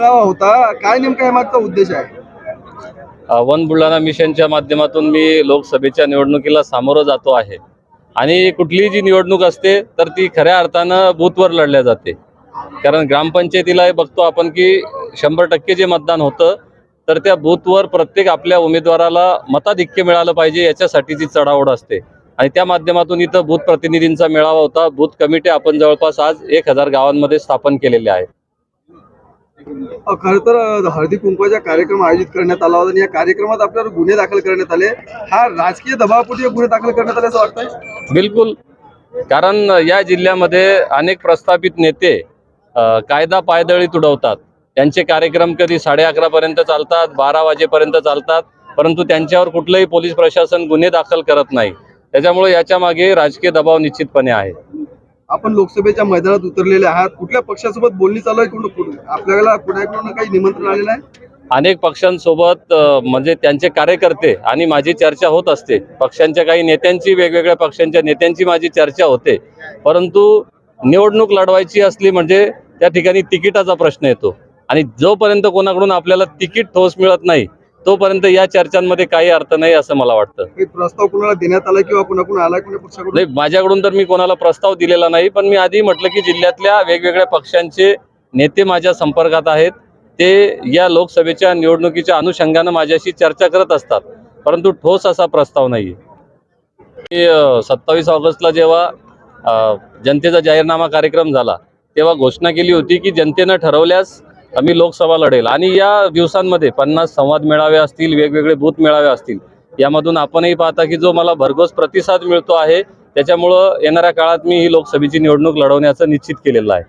मेळावा होता. काय नेमका यामागचा उद्देश आहे? वन बुलढाणा मिशनच्या माध्यमातून मी लोकसभेच्या निवडणुकीला सामोरं जातो आहे. आणि कुठलीही जी निवडणूक असते तर ती खऱ्या अर्थानं बूथवर लढल्या जाते. कारण ग्रामपंचायतीला हे बघतो आपण की शंभर टक्के जे मतदान होतं तर त्या बूथवर प्रत्येक आपल्या उमेदवाराला मताधिक्य मिळालं पाहिजे याच्यासाठीची चढाओढ असते. आणि त्या माध्यमातून इथं बूथ प्रतिनिधींचा मेळावा होता. बूथ कमिटी आपण जवळपास आज एक हजार गावांमध्ये स्थापन केलेले आहे. खरं तर हळदी कुंकवाचा कार्यक्रम आयोजित करण्यात आला होता आणि या कार्यक्रमात आपल्यावर गुन्हे दाखल करण्यात आले. हा राजकीय दबावापोटी गुन्हे दाखल करण्यात आले असं वाटतंय? बिलकुल. कारण या जिल्ह्यामध्ये अनेक प्रस्थापित नेते कायदा पायदळी तुडवतात. त्यांचे कार्यक्रम कधी साडे अकरा पर्यंत चालतात बारा वाजेपर्यंत चालतात परंतु त्यांच्यावर कुठलंही पोलीस प्रशासन गुन्हे दाखल करत नाही. त्याच्यामुळे याच्या मागे राजकीय दबाव निश्चितपणे आहे. आपण लोकसभेच्या मैदानात उतरलेले आहात. कुठल्या पक्षासोबत बोलणी चालू आहे कुठं- आपल्याला कुणाकडून काही निमंत्रण आलेलं आहे? अनेक पक्षांसोबत म्हणजे त्यांचे कार्यकर्ते आणि माझी चर्चा होत असते. पक्षांच्या काही नेत्यांची वेगवेगळ्या पक्षांच्या नेत्यांची माझी चर्चा होते. परंतु निवडणूक लढवायची असली म्हणजे त्या ठिकाणी तिकिटाचा प्रश्न येतो. आणि जोपर्यंत कोणाकडून आपल्याला तिकीट ठोस मिळत नाही तोपर्यंत या चर्चांमध्ये काही अर्थ नाही असं मला वाटतं. प्रस्ताव कुणाला देण्यात आला किंवा आला नाही माझ्याकडून तर मी कोणाला प्रस्ताव दिलेला नाही पण मी आधी म्हटलं की जिल्ह्यातल्या वेगवेगळ्या पक्षांचे नेते माझ्या संपर्कात आहेत. ते या लोकसभेच्या निवडणुकीच्या अनुषंगानं माझ्याशी चर्चा करत असतात परंतु ठोस असा प्रस्ताव नाही सत्तावीस ऑगस्टला जेव्हा जनतेचा जाहीरनामा कार्यक्रम झाला तेव्हा घोषणा केली होती की जनतेनं ठरवल्यास आम्ही लोकसभा लढेल. आणि या दिवसांमध्ये पन्नास संवाद मेळावे असतील वेगवेगळे बूथ मेळावे असतील यामधून आपणही पाहता की जो मला भरघोस प्रतिसाद मिळतो आहे त्याच्यामुळं येणाऱ्या काळात मी ही लोकसभेची निवडणूक लढवण्याचं निश्चित केलेलं आहे.